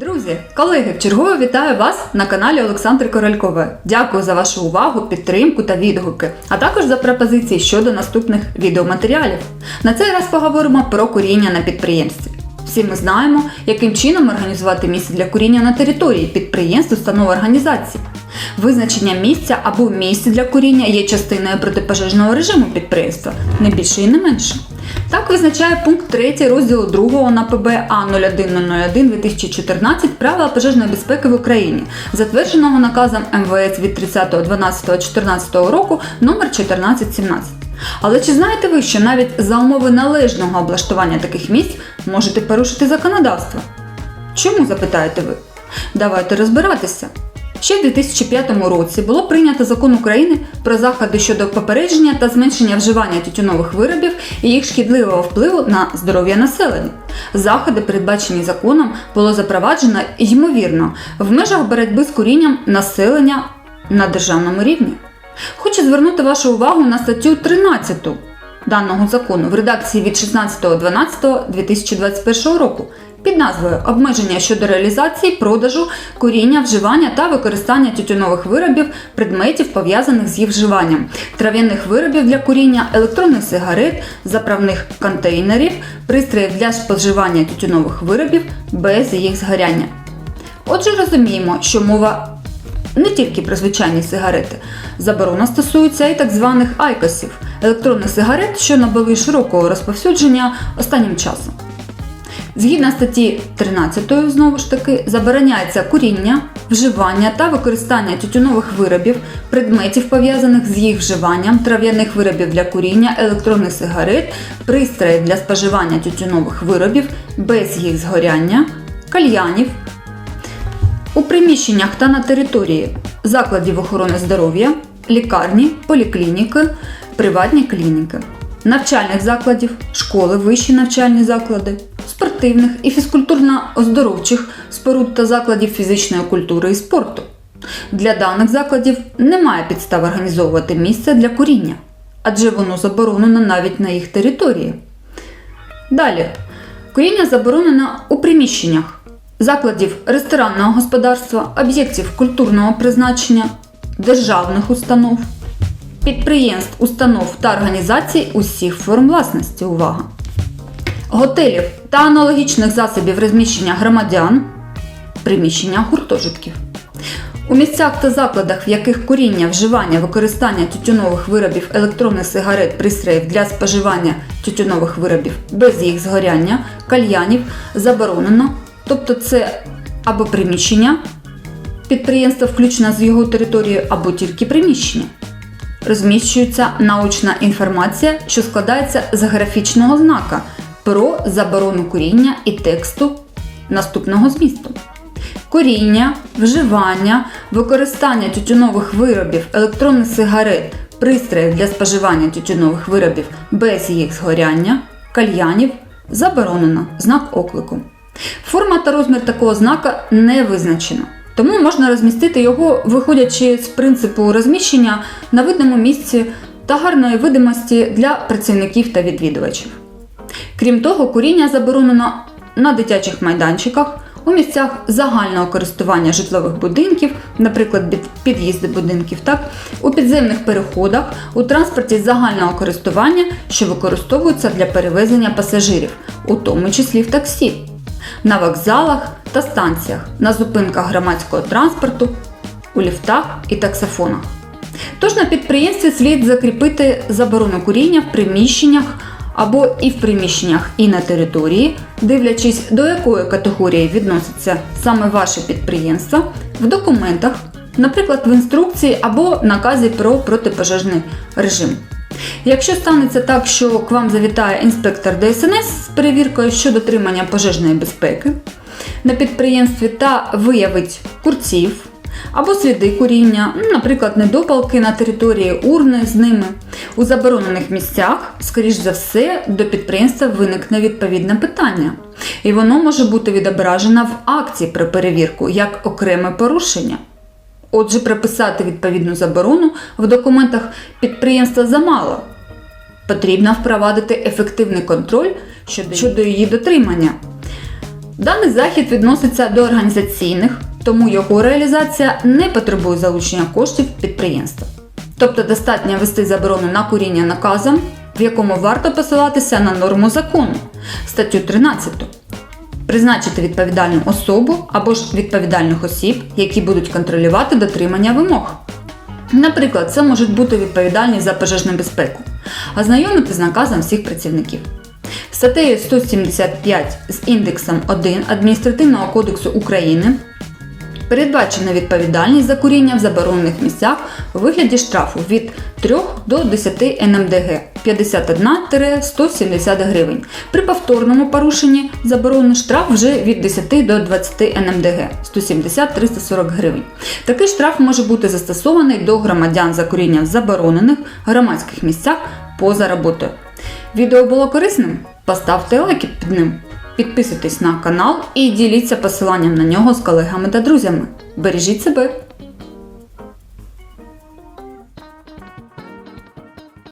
Друзі, колеги, вчергове вітаю вас на каналі Олександри Королькової. Дякую за вашу увагу, підтримку та відгуки, а також за пропозиції щодо наступних відеоматеріалів. На цей раз поговоримо про куріння на підприємстві. Всі ми знаємо, яким чином організувати місце для куріння на території підприємств, установ організацій. Визначення місця або місця для куріння є частиною протипожежного режиму підприємства, не більше і не менше. Так визначає пункт 3 розділу 2 НАПБ А0101 2014 правила пожежної безпеки в Україні, затвердженого наказом МВС від 30.12.14 року номер 1417. Але чи знаєте ви, що навіть за умови належного облаштування таких місць можете порушити законодавство? Чому запитаєте ви? Давайте розбиратися. Ще в 2005 році було прийнято закон України про заходи щодо попередження та зменшення вживання тютюнових виробів і їх шкідливого впливу на здоров'я населення. Заходи, передбачені законом, було запроваджено ймовірно в межах боротьби з курінням населення на державному рівні. Хочу звернути вашу увагу на статтю 13 даного закону в редакції від 16.12.2021 року під назвою Обмеження щодо реалізації, продажу, куріння, вживання та використання тютюнових виробів, предметів, пов'язаних з їх вживанням, трав'яних виробів для куріння, електронних сигарет, заправних контейнерів, пристроїв для споживання тютюнових виробів без їх згоряння. Отже, розуміємо, що мова не тільки про звичайні сигарети. Заборона стосується і так званих айкосів електронних сигарет, що набули широкого розповсюдження останнім часом. Згідно статті 13, знову ж таки, забороняється куріння, вживання та використання тютюнових виробів, предметів, пов'язаних з їх вживанням, трав'яних виробів для куріння, електронних сигарет, пристроїв для споживання тютюнових виробів без їх згоряння, кальянів, у приміщеннях та на території закладів охорони здоров'я, лікарні, поліклініки, приватні клініки, навчальних закладів, школи, вищі навчальні заклади, спортивних і фізкультурно-оздоровчих споруд та закладів фізичної культури і спорту. Для даних закладів немає підстав організовувати місце для куріння, адже воно заборонено навіть на їх території. Далі, куріння заборонено у приміщеннях закладів ресторанного господарства, об'єктів культурного призначення, державних установ, підприємств, установ та організацій усіх форм власності. Увага! Готелів та аналогічних засобів розміщення громадян, приміщення гуртожитків. У місцях та закладах, в яких куріння, вживання, використання тютюнових виробів, електронних сигарет, пристроїв для споживання тютюнових виробів без їх згоряння, кальянів заборонено, тобто це або приміщення підприємства, включно з його територією, або тільки приміщення. Розміщується научна інформація, що складається з графічного знака про заборону куріння і тексту наступного змісту. Куріння, вживання, використання тютюнових виробів, електронних сигарет, пристроїв для споживання тютюнових виробів без їх згоряння, кальянів заборонено знак оклику. Форма та розмір такого знака не визначено, тому можна розмістити його, виходячи з принципу розміщення на видному місці та гарної видимості для працівників та відвідувачів. Крім того, куріння заборонено на дитячих майданчиках, у місцях загального користування житлових будинків, наприклад, під'їзди будинків, так, у підземних переходах, у транспорті загального користування, що використовуються для перевезення пасажирів, у тому числі в таксі, на вокзалах та станціях, на зупинках громадського транспорту, у ліфтах і таксофонах. Тож на підприємстві слід закріпити заборону куріння в приміщеннях або і в приміщеннях, і на території, дивлячись, до якої категорії відноситься саме ваше підприємство, в документах, наприклад, в інструкції або наказі про протипожежний режим. Якщо станеться так, що к вам завітає інспектор ДСНС з перевіркою щодо дотримання пожежної безпеки на підприємстві та виявить курців або сліди куріння, наприклад, недопалки на території урни з ними, у заборонених місцях, скоріш за все, до підприємства виникне відповідне питання. І воно може бути відображено в акції про перевірку як окреме порушення. Отже, прописати відповідну заборону в документах підприємства замало. Потрібно впровадити ефективний контроль щодо її дотримання. Даний захід відноситься до організаційних, тому його реалізація не потребує залучення коштів підприємства. Тобто достатньо ввести заборону на куріння наказом, в якому варто посилатися на норму закону, статтю 13, призначити відповідальну особу або ж відповідальних осіб, які будуть контролювати дотримання вимог. Наприклад, це можуть бути відповідальні за пожежну безпеку, ознайомити з наказом всіх працівників. Статтею 175 з індексом 1 Адміністративного кодексу України передбачена відповідальність за куріння в заборонених місцях у вигляді штрафу від 3 до 10 НМДГ 51-170 гривень. При повторному порушенні заборонений штраф вже від 10 до 20 НМДГ 170-340 гривень. Такий штраф може бути застосований до громадян за куріння в заборонених громадських місцях поза роботою. Відео було корисним? Поставте лайки під ним. Підписуйтесь на канал і діліться посиланням на нього з колегами та друзями. Бережіть себе!